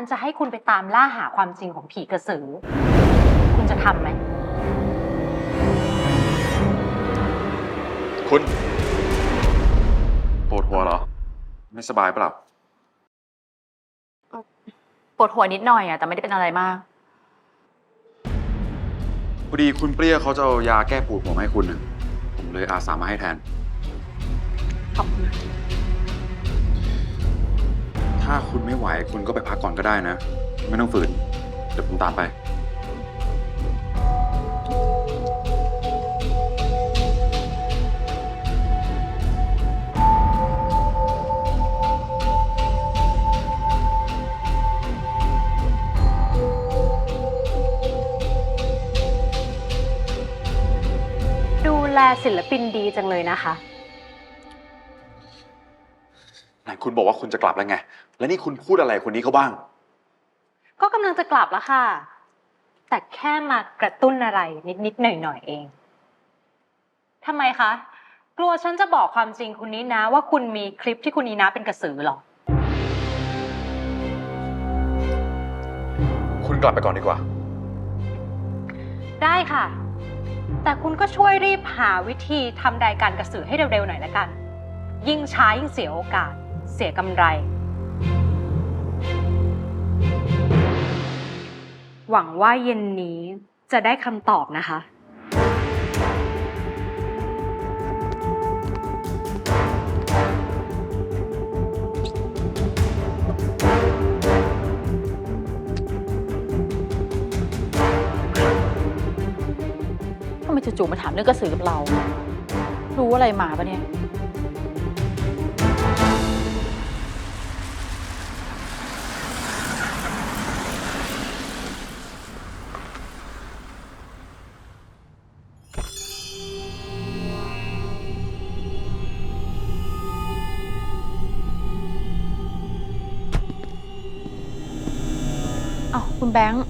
นจะให้คุณไปตามล่าหาความจริงของผีกระสือ คุณจะทำไหม คุณปวดหัวเหรอ ไม่สบายเปล่าปวดหัวนิดหน่อยอะแต่ไม่ได้เป็นอะไรมาก พอดีคุณเปรี้ยเขาจะเอายาแก้ปวดหัวมาให้คุณน่ะผมเลยอาสามาให้แทน ขอบคุณ ถ้าคุณไม่ไหวคุณก็ไปพักก่อนก็ได้นะ ไม่ต้องฝืน เดี๋ยวผมตามไป ดูแลศิลปินดีจังเลยนะคะ คุณบอกว่าคุณจะกลับแล้วไง แล้วนี่คุณพูดอะไรคนนี้เขาบ้าง ก็กำลังจะกลับแล้วค่ะ แต่แค่มากระตุ้นอะไรนิดๆหน่อยๆเองทำไมคะ กลัวฉันจะบอกความจริงคุณนี้นะ ว่าคุณมีคลิปที่คุณนี้นะเป็นกระสือเหรอ คุณกลับไปก่อนดีกว่า ได้ค่ะ แต่คุณก็ช่วยรีบหาวิธีทำรายการกระสือให้เร็วๆหน่อยละกัน ยิ่งช้ายิ่งเสียโอกาส เสียกำไร หวังว่าเย็นนี้จะได้คำตอบนะคะ ทำไมจู่ๆมาถามเรื่องกระสือกับเรา รู้อะไรมาปะเนี่ย คุณแบงค์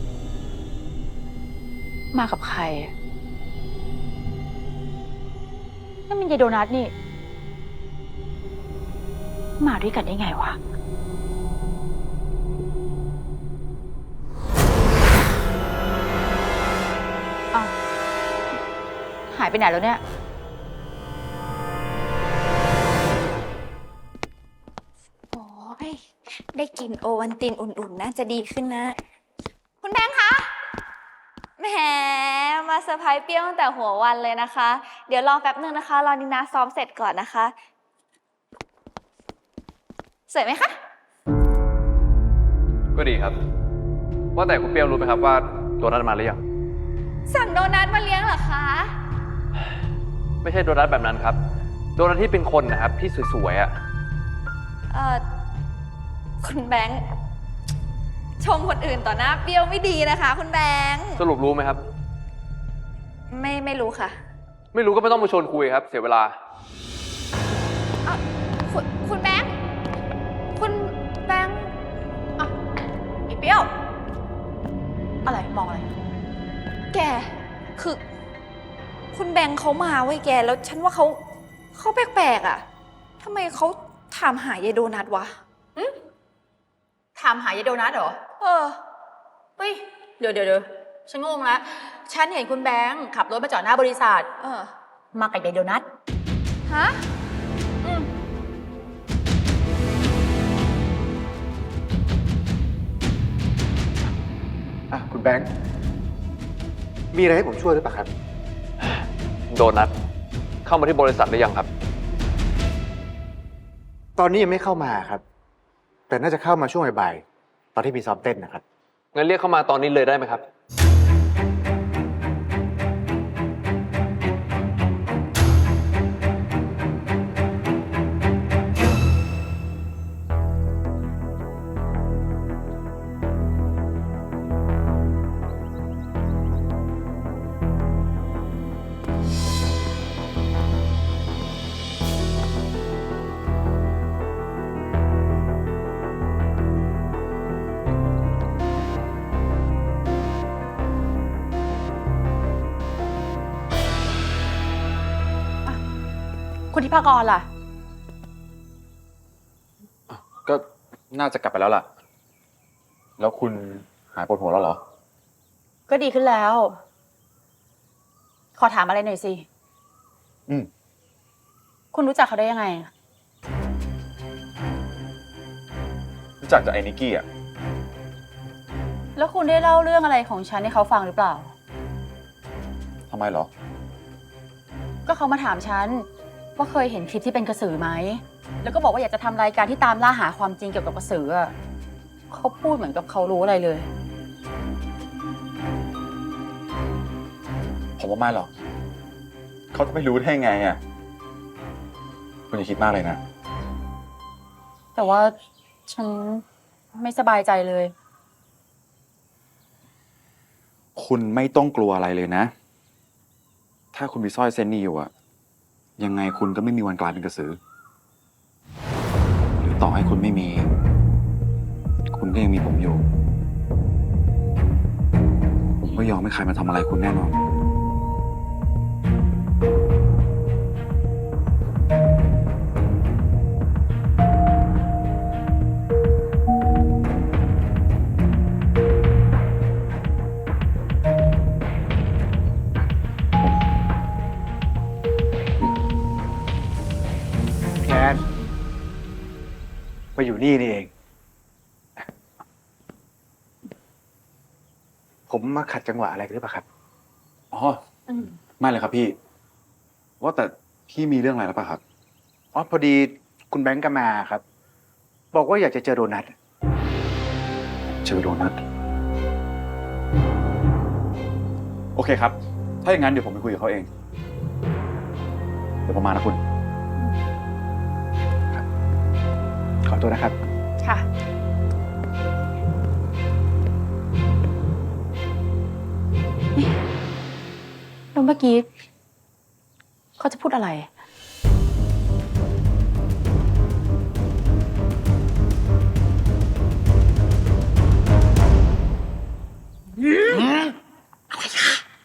มากับใครอะนั่นมันยายโดนัทนี่ มาด้วยกันได้ไงวะ เอ้าหายไปไหนแล้วเนี่ย โอ้ยได้กลินโอวันตินอุ่นๆน่าจะดีขึ้นนะ แหมมาเซอร์ไพรส์เปรี้ยวตั้งแต่หัววันเลยนะคะ เดี๋ยวรอแป๊บนึงนะคะ รอนินาซ้อมเสร็จก่อนนะคะ สวยไหมคะ ก็ดีครับ ว่าแต่คุณเปรี้ยวรู้ไหมครับว่าโดนัทมาหรือยัง สั่งโดนัทมาเลี้ยงเหรอคะ ไม่ใช่โดนัทแบบนั้นครับ โดนัทที่เป็นคนนะครับที่สวยๆอะ เอ่อ คุณแบงค์ ชมคนอื่นต่อหน้าเปรี้ยวไม่ดีนะคะ คุณแบงค์สรุปรู้ไหมครับ ไม่ไม่รู้ค่ะไม่รู้ก็ไม่ต้องมาชวนคุยครับ เสียเวลาคุณคุณแบงค์คุณแบงค์อะไอีเปรี้ยว อะไรมองอะไร แกคือ คุณแบงค์เขามาเว้ยแกแล้วฉันว่าเขาเขาแปลกๆอะทำไมเขาถามหายายโดนัทวะ ถามหายายโดนัทเหรอ เออ เฮ้ย เดี๋ยวเดี๋ยวเดี๋ยวฉันงงละ ฉันเห็นคุณแบงค์ขับรถมาจอดหน้าบริษัท เออ มากับยายโดนัท ฮะ อืม อะ คุณแบงค์ มีอะไรให้ผมช่วยหรือเปล่าครับ โดนัทเข้ามาที่บริษัทหรือยังครับ ตอนนี้ยังไม่เข้ามาครับ แต่น่าจะเข้ามาช่วงบ่ายๆตอนที่มีซ้อมเต้นนะครับงั้นเรียกเข้ามาตอนนี้เลยได้ไหมครับ คุณทิพากรล่ะ ก็น่าจะกลับไปแล้วล่ะ แล้วคุณหายปวดหัวแล้วเหรอ ก็ดีขึ้นแล้ว ขอถามอะไรหน่อยสิ อืม คุณรู้จักเขาได้ยังไง รู้จักจากไอ้นิกกี้อะ แล้วคุณได้เล่าเรื่องอะไรของฉันให้เขาฟังหรือเปล่า ทำไมเหรอ ก็เขามาถามฉัน ว่าเคยเห็นคลิปที่เป็นกระสือไหม แล้วก็บอกว่าอยากจะทำรายการที่ตามล่าหาความจริงเกี่ยวกับกระสืออะเขาพูดเหมือนกับเขารู้อะไรเลย ผมว่าไม่หรอก เขาจะไม่รู้ได้ไงอะ คุณอย่าคิดมากเลยนะ แต่ว่าฉันไม่สบายใจเลย คุณไม่ต้องกลัวอะไรเลยนะ ถ้าคุณมีสร้อยเส้นนี้อยู่อะ ยังไงคุณก็ไม่มีวันกลายเป็นกระสือ หรือต่อให้คุณไม่มี คุณก็ยังมีผมอยู่ ผมไม่ยอมให้ใครมาทำอะไรคุณแน่นอน นี่นี่เอง ผมมาขัดจังหวะอะไรกันหรือเปล่าครับ อ๋อไม่เลยครับพี่ ว่าแต่พี่มีเรื่องอะไรหรือเปล่าครับ อ๋อพอดีคุณแบงค์ก็มาครับ บอกว่าอยากจะเจอโดนัทเจอโดนัทโอเคครับ ถ้าอย่างนั้นเดี๋ยวผมไปคุยกับเขาเอง เดี๋ยวผมมานะคุณ ขอตัวนะครับ ค่ะนี่แล้วเมื่อกี้เขาจะพูดอะไร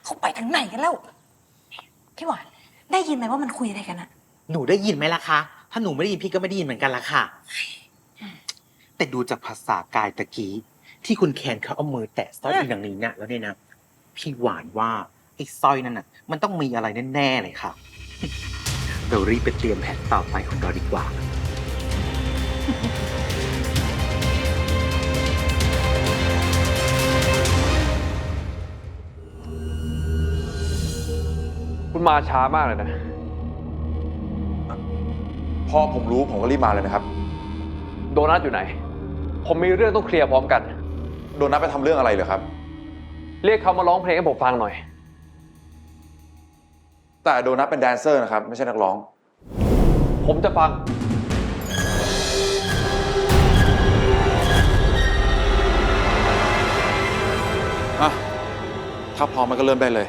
เขาไปถึงไหนกันแล้ว พี่หวาน ได้ยินไหมว่ามันคุยอะไรกันอะหนูได้ยินไหมล่ะคะ ถ้าหนูไม่ได้ยินพี่ก็ไม่ได้ยินเหมือนกันละค่ะ แต่ดูจากภาษากายตะกี้ ที่คุณแคนเขาเอามือแตะสร้อยอีกอย่างนี้เนี่ยแล้วเนี่ยนะ พี่หวานว่าไอ้สร้อยนั่นน่ะ มันต้องมีอะไรแน่ๆเลยค่ะ เรารีบไปเตรียมแผนต่อไปของเราดีกว่า คุณมาช้ามากเลยนะ พอผมรู้ผมก็รีบมาเลยนะครับ โดนัทอยู่ไหน ผมมีเรื่องต้องเคลียร์พร้อมกัน โดนัทไปทำเรื่องอะไรเหรอครับ เรียกเขามาร้องเพลงให้ผมฟังหน่อย แต่โดนัทเป็นแดนเซอร์นะครับ ไม่ใช่นักร้อง ผมจะฟัง อะ ถ้าพร้อมมันก็เริ่มได้เลย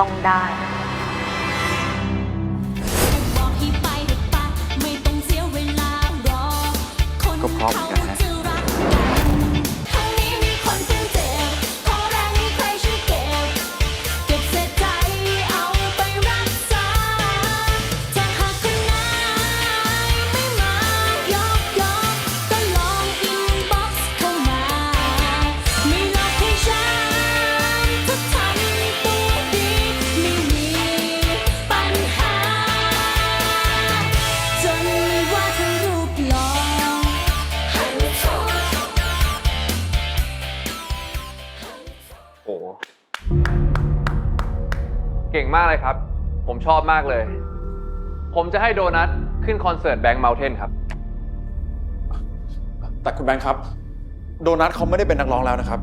ต้องได้บอกให้ไปให้ไปไม่ต้องเสียเวลารอคนก็เพราะเหมือนกัน เก่งมากเลยครับ ผมชอบมากเลย ผมจะให้โดนัทขึ้นคอนเสิร์ตแบงค์เมลเทนครับ แต่คุณแบงค์ครับ โดนัทเขาไม่ได้เป็นนักร้องแล้วนะครับ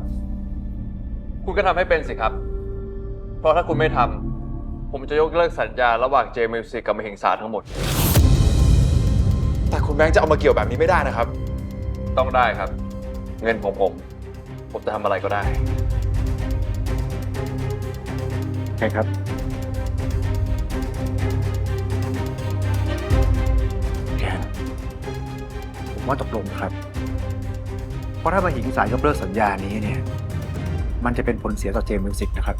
คุณก็ทำให้เป็นสิครับ เพราะถ้าคุณไม่ทำผมจะยกเลิกสัญญาระหว่างเจมิวสิกกับมหิงสาทั้งหมด แต่คุณแบงค์จะเอามาเกี่ยวแบบนี้ไม่ได้นะครับ ต้องได้ครับ เงินของผม ผมจะทำอะไรก็ได้ ใช่ครับ ว่าตกลงครับ เพราะถ้ามาหิงสายยกเลิกสัญญานี้เนี่ย มันจะเป็นผลเสียต่อเจมส์มิวสิกนะครับ